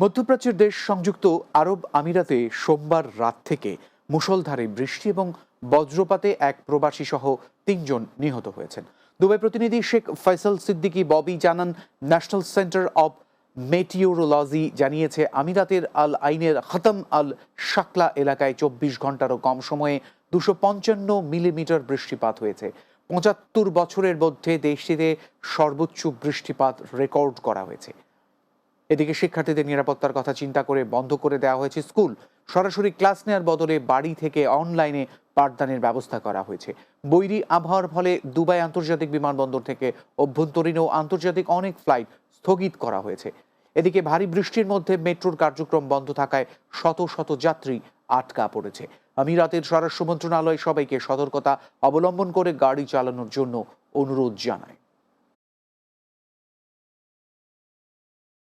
মধ্যপ্রাচ্যের দেশ সংযুক্ত আরব আমিরাতে সোমবার রাত থেকে মুষলধারে বৃষ্টি এবং বজ্রপাতে এক প্রবাসী সহ তিনজন নিহত হয়েছেন। দুবাই প্রতিনিধি শেখ ফয়সাল সিদ্দিকী ববি জানান, ন্যাশনাল সেন্টার অব মেটিওরোলজি জানিয়েছে, আমিরাতের আল আইনের খতম আল শাকলা এলাকায় চব্বিশ ঘন্টারও কম সময়ে দুশো পঞ্চান্ন মিলিমিটার বৃষ্টিপাত হয়েছে। পঁচাত্তর বছরের মধ্যে দেশটিতে সর্বোচ্চ বৃষ্টিপাত রেকর্ড করা হয়েছে। এদিকে শিক্ষার্থীদের নিরাপত্তার কথা চিন্তা করে বন্ধ করে দেওয়া হয়েছে স্কুল। সরাসরি ক্লাস নেওয়ার বদলে বাড়ি থেকে অনলাইনে পাঠদানের ব্যবস্থা করা হয়েছে। বৈরি আবহাওয়ার ফলে দুবাই আন্তর্জাতিক বিমানবন্দর থেকে অভ্যন্তরীণ ও আন্তর্জাতিক অনেক ফ্লাইট স্থগিত করা হয়েছে। এদিকে ভারী বৃষ্টির মধ্যে মেট্রোর কার্যক্রম বন্ধ থাকায় শত শত যাত্রী আটকা পড়েছে। আমিরাতের স্বরাষ্ট্র মন্ত্রণালয় সবাইকে সতর্কতা অবলম্বন করে গাড়ি চালানোর জন্য অনুরোধ জানায়।